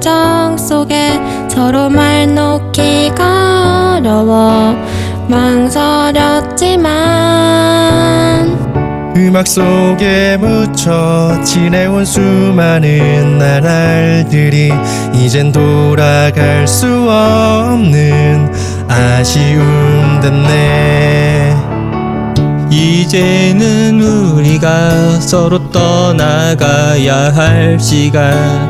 그 표정 속에 서로 말 놓기가 어려워 망설였지만 음악 속에 묻혀 지내온 수많은 나날들이 이젠 돌아갈 수 없는 아쉬움 됐네. 이제는 우리가 서로 떠나가야 할 시간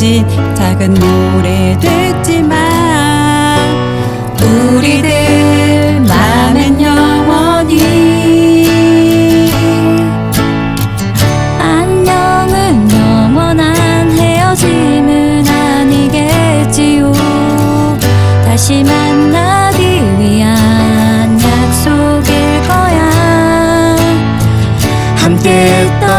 묻혀진 작은 노래 됐지만 우리들 맘엔 영원히 안녕은 영원한 헤어짐은 아니겠지요. 다시 만나기 위한 약속일 거야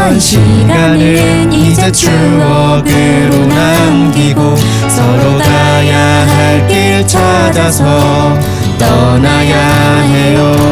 했던 시간은 이제 추억으로 남기고 서로 가야 할 길 찾아서 떠나야 해요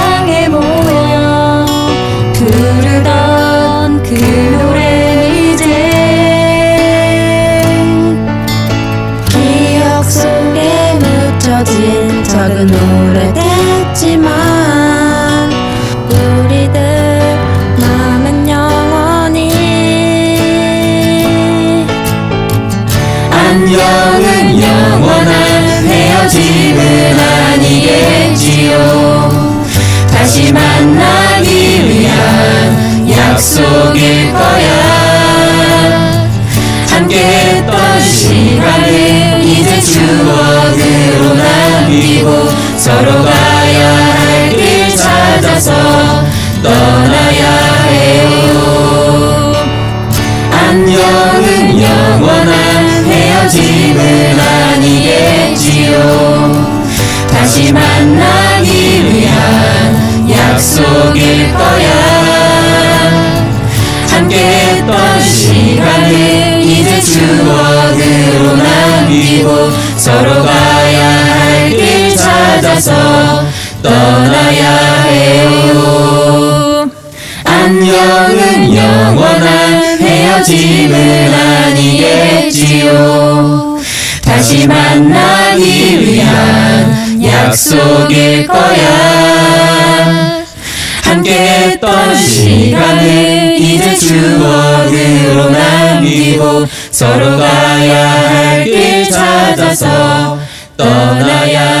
기억 속에 묻혀진 작은 오래됐지만 우리들 맘은 영원히 안녕은 영원한 헤어짐은 아니겠지요 다시 만나기 위한 약속일 거야 함께했던 시간을 서로 가야 할 길 찾아서 떠나야 해요. 안녕은 영원한 헤어짐은 아니겠지요. 다시 만나기 위한 약속일 거야. 함께했던 시간을 이제 추억으로 남기고 서로 가야 할길 찾아서 떠나야 해요. 안녕은 영원한 헤어짐은 아니겠지요. 다시 만나기 위한 약속일 거야. 함께 했던 시간을 이제 추억으로 남기고 서로 가야 할 길 찾아서 떠나야